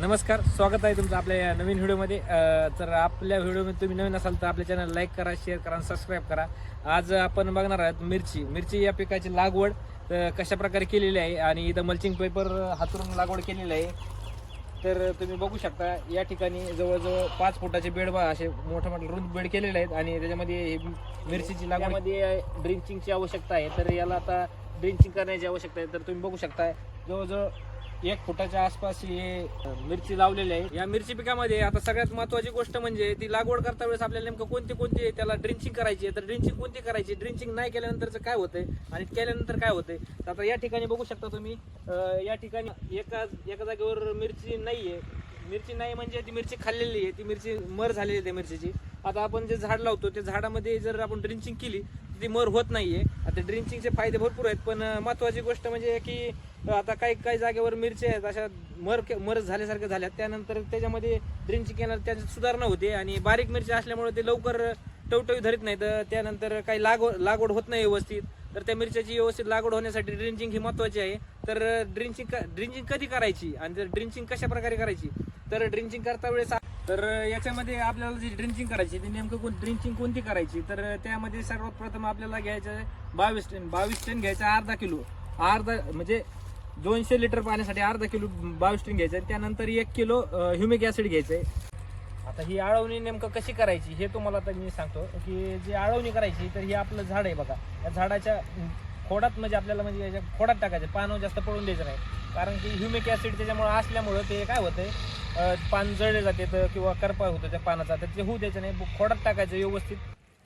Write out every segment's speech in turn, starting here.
नमस्कार स्वागत आहे तुमचं आपल्या या नवीन व्हिडिओमध्ये. तर आपल्या व्हिडिओमध्ये तुम्ही नवीन असाल तर आपल्या चॅनल लाईक करा शेअर करा आणि सबस्क्राईब करा. आज आपण बघणार आहोत मिरची. मिरची या पिकाची लागवड कशा प्रकारे केलेली आहे आणि इथं मल्चिंग पेपर हातरून लागवड केलेली आहे. तर तुम्ही बघू शकता या ठिकाणी जवळजवळ पाच फुटाचे बेड बा असे मोठे मोठे रुंद बेड केलेले आहेत आणि त्याच्यामध्ये हे मिरचीची लागवडमध्ये ड्रिंचिंगची आवश्यकता आहे. तर याला आता ड्रिंचिंग करण्याची आवश्यकता आहे. तर तुम्ही बघू शकता जवळजवळ एक फुटाच्या आसपास हे मिरची लावलेली आहे. या मिरची पिकामध्ये आता सगळ्यात महत्वाची गोष्ट म्हणजे ती लागवड करता वेळेस आपल्याला नेमकं कोणती कोणती त्याला ड्रिंचिंग करायची आहे. तर ड्रिंचिंग कोणती करायची? ड्रिंचिंग नाही केल्यानंतरचं काय होतंय? आणि केल्यानंतर काय होतंय? तर आता या ठिकाणी बघू शकता तुम्ही या ठिकाणी एका एका जागेवर मिरची नाहीये. मिरची नाही म्हणजे ती मिरची खाल्लेली आहे. ती मिरची मर झालेली आहे त्या मिरचीची. आता आपण जे झाड लावतो त्या झाडामध्ये जर आपण ड्रिंचिंग केली ती मर होत नाहीये. आता ड्रिंचिंगचे फायदे भरपूर आहेत पण महत्वाची गोष्ट म्हणजे की आता काही काही जागेवर मिरच्या आहेत अशा मर मर झाल्यासारख्या झाल्या त्यानंतर त्याच्यामध्ये ड्रिंचिंग केल्यानंतर त्याची सुधारणा होते आणि बारीक मिरची असल्यामुळे ते लवकर टवटवी धरीत नाही तर त्यानंतर काही लागवड लागवड होत नाही व्यवस्थित. तर त्या मिरच्याची व्यवस्थित लागवड होण्यासाठी ड्रिंचिंग ही महत्वाची आहे. तर ड्रिंचिंग ड्रिंचिंग कधी करायची? आणि जर ड्रिंचिंग कशा प्रकारे करायची? तर ड्रिंचिंग करता वेळेस तर याच्यामध्ये आपल्याला जी ड्रिंचिंग करायची ती नेमकं कोण ड्रिंचिंग कोणती करायची? तर त्यामध्ये सर्वात प्रथम आपल्याला घ्यायचं आहे बावीस टन. बावीस टन घ्यायचं अर्धा किलो. अर्धा म्हणजे दोनशे लिटर पाण्यासाठी अर्धा किलो बावीस टन घ्यायचं आहे. त्यानंतर एक किलो ह्युमिक ॲसिड घ्यायचं आहे. आता ही आळवणी नेमकं कशी करायची हे तुम्हाला तर मी सांगतो. की जी आळवणी करायची तर हे आपलं झाड आहे बघा. या झाडाच्या खोडात म्हणजे आपल्याला म्हणजे याच्या खोडात टाकायचं पानं जास्त पडून द्यायचं नाही. कारण की ह्युमिक ॲसिड त्याच्यामुळे असल्यामुळं ते काय होतंय पान जळले जाते तर किंवा करपा होतं त्या पानाचा तर ते होऊ द्यायचं नाही. खोडात टाकायचं व्यवस्थित.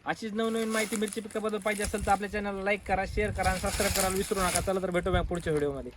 अशीच नवनवीन माहिती मिरची पिकाबद्दल पाहिजे असेल तर आपल्या चॅनलला लाईक करा शेअर करा आणि सबस्क्राईब करायला विसरू नका. चला तर भेटूया पुढच्या व्हिडिओमध्ये